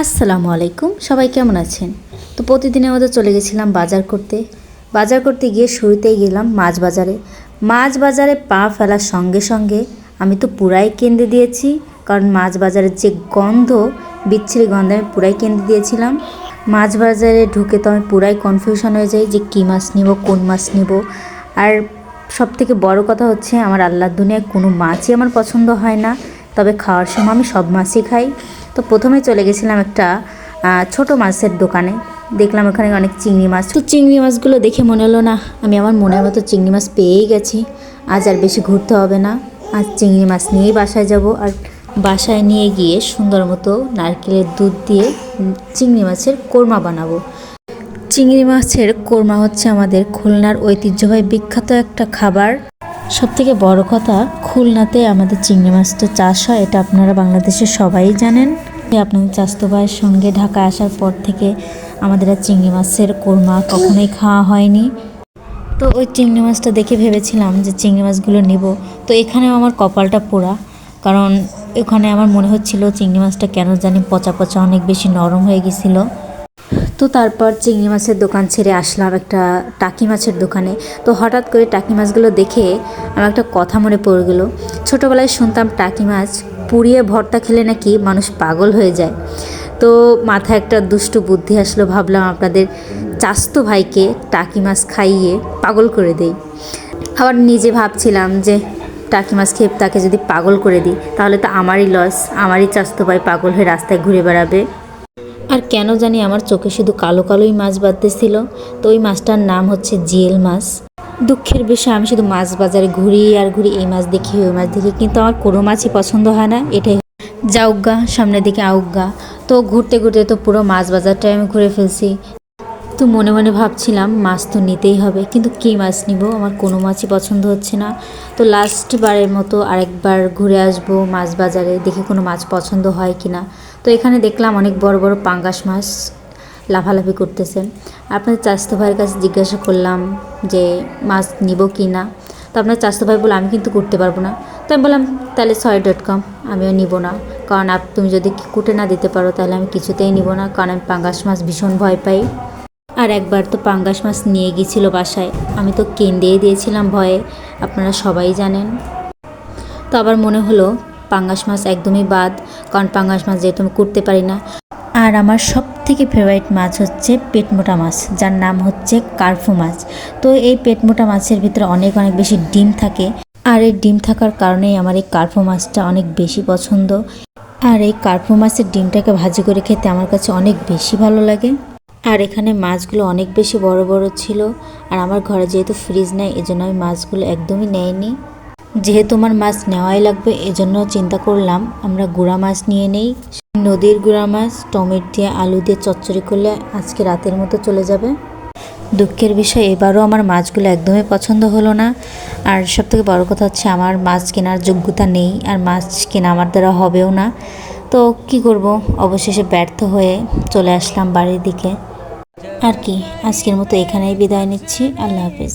আসসালামু আলাইকুম, সবাই কেমন আছেন? তো প্রতিদিনের মতো চলে গেছিলাম বাজার করতে। বাজার করতে গিয়ে শুরুতেই গেলাম মাছ বাজারে। মাছ বাজারে পা ফেলার সঙ্গে সঙ্গে আমি তো পুরাই কেন্দ্রে দিয়েছি, কারণ মাছ বাজারের যে গন্ধ, বিচ্ছিরি গন্ধ আমি পুরাই কেন্দ্রে দিয়েছিলাম। মাছ বাজারে ঢুকে তো আমি পুরাই কনফিউশন হয়ে যাই যে কী মাছ নিব, কোন মাছ নিব। আর সব থেকে বড় কথা হচ্ছে, আমার আল্লাহর দুনিয়ায় কোনো মাছই আমার পছন্দ হয় না। তবে খাওয়ার সময় আমি সব মাছই খাই। তো প্রথমে চলে গেছিলাম একটা ছোট মাছের দোকানে। দেখলাম ওখানে অনেক চিংড়ি মাছ। তো চিংড়ি মাছগুলো দেখে মনে হলো, না, আমি আমার মনের মতো চিংড়ি মাছ পেয়েই গেছি। আজ আর বেশি ঘুরতে হবে না। আজ চিংড়ি মাছ নিয়েই বাসায় যাব। আর বাসায় নিয়ে গিয়ে সুন্দর মতো নারকেলের দুধ দিয়ে চিংড়ি মাছের কোরমা বানাবো। চিংড়ি মাছের কোরমা হচ্ছে আমাদের খুলনার ঐতিহ্যবাহী বিখ্যাত একটা খাবার। সব থেকে বড় কথা খুলনাতে আমাদের চিংড়ি মাছটা চাষ হয়, এটা আপনারা বাংলাদেশের সবাই জানেন। আপনাদের চাস্তো ভাইয়ের সঙ্গে ঢাকায় আসার পর থেকে আমাদের আর চিংড়ি মাছের কোরমা কখনোই খাওয়া হয়নি। তো ওই চিংড়ি মাছটা দেখে ভেবেছিলাম যে চিংড়ি মাছগুলো নিব। তো এখানেও আমার কপালটা পোড়া, কারণ ওখানে আমার মনে হচ্ছিল চিংড়ি মাছটা কেন জানি পচা পচা অনেক বেশি নরম হয়ে গেছিল। তো তারপর চিংড়ি মাছের দোকান ছেড়ে আসলাম একটা টাকি মাছের দোকানে। তো হঠাৎ করে টাকি মাছগুলো দেখে আমার একটা কথা মনে পড়ে গেলো। ছোটোবেলায় শুনতাম টাকি মাছ পুড়িয়ে ভর্তা খেলে নাকি মানুষ পাগল হয়ে যায়। তো মাথায় একটা দুষ্টু বুদ্ধি আসলো, ভাবলাম আপনাদের চাস্তো ভাইকে টাকি মাছ খাইয়ে পাগল করে দেই। আবার নিজে ভাবছিলাম যে টাকি মাছ খেয়ে তাকে যদি পাগল করে দিই, তাহলে তো আমারই লস আমারই চাস্তো ভাই পাগল হয়ে রাস্তায় ঘুরে বেড়াবে। আর কেন জানি আমার চোখে শুধু কালো কালোই মাছ বাঁধতেছিল, তো ওই মাছটার নাম হচ্ছে জিয়েল মাছ। দুঃখের বিষয়, আমি শুধু মাছ বাজারে ঘুরি আর ঘুরি এই মাছ দেখি, ওই মাছ দেখি, কিন্তু আমার কোনো মাছই পছন্দ হয় না, এটাই যাউগা সামনের দিকে আউগা তো ঘুরতে ঘুরতে তো পুরো মাছ বাজারটাই আমি ঘুরে ফেলছি। তো মনে মনে ভাবছিলাম মাছ তো নিতেই হবে, কিন্তু কী মাছ নিব? আমার কোনো মাছই পছন্দ হচ্ছে না। তো লাস্ট বারের মতো আরেকবার ঘুরে আসব মাছ বাজারে, দেখি কোনো মাছ পছন্দ হয় কি না তো এখানে দেখলাম অনেক বড় বড় পাঙ্গাস মাছ লাফালাফি করতেছেন। আপনার চাস্তো ভাইয়ের কাছে জিজ্ঞাসা করলাম যে মাছ নিব কি না তো আপনার চাস্তো ভাই বলে আমি কিন্তু করতে পারব না। তো আমি বললাম, তাহলে ছয় ডট কম, আমিও নিব না। কারণ আপ, তুমি যদি কুটে না দিতে পারো, তাহলে আমি কিছুতেই নিব না। কারণ আমি পাঙ্গাস মাছ ভীষণ ভয় পাই। আর একবার তো পাঙ্গাস মাছ নিয়ে গিয়েছিল বাসায়। আমি তো কেন্দেই দিয়েছিলাম ভয়ে। আপনারা সবাই জানেন। তো আবার মনে হলো, পাঙ্গাস মাছ একদমই বাদ, কারণ পাঙ্গাস মাছ যেহেতু আমি করতে পারি না। আর আমার সব থেকে ফেভারিট মাছ হচ্ছে পেটমোটা মাছ, যার নাম হচ্ছে কার্ফু মাছ। তো এই পেটমোটা মাছের ভিতরে অনেক অনেক বেশি ডিম থাকে। আর এই ডিম থাকার কারণেই আমার এই কার্ফু মাছটা অনেক বেশি পছন্দ। আর এই কার্ফু মাছের ডিমটাকে ভাজি করে খেতে আমার কাছে অনেক বেশি ভালো লাগে। আর এখানে মাছগুলো অনেক বেশি বড় বড় ছিল। আর আমার ঘরে যেহেতু ফ্রিজ নেই, এজন্য আমি মাছগুলো একদমই নেয়নি যেহেতু আমার মাছ নেওয়াই লাগবে, এজন্য চিন্তা করলাম, আমরা গুঁড়া মাছ নিয়ে নেই। নদীর গুঁড়া মাছ, টমেটো দিয়ে আলু দিয়ে চচ্চড়ি করলে আজকে রাতের মতো চলে যাবে। দুঃখের বিষয়, এবারও আমার মাছগুলো একদমই পছন্দ হলো না। আর সবথেকে বড় কথা হচ্ছে, আমার মাছ কেনার যোগ্যতা নেই, আর মাছ কেনা আমার দ্বারা হবেও না। তো কি করব? অবশেষে ব্যর্থ হয়ে চলে আসলাম বাড়ির দিকে। আর কি? আজকের মতো এখানেই বিদায় নিচ্ছি। আল্লাহ হাফিজ।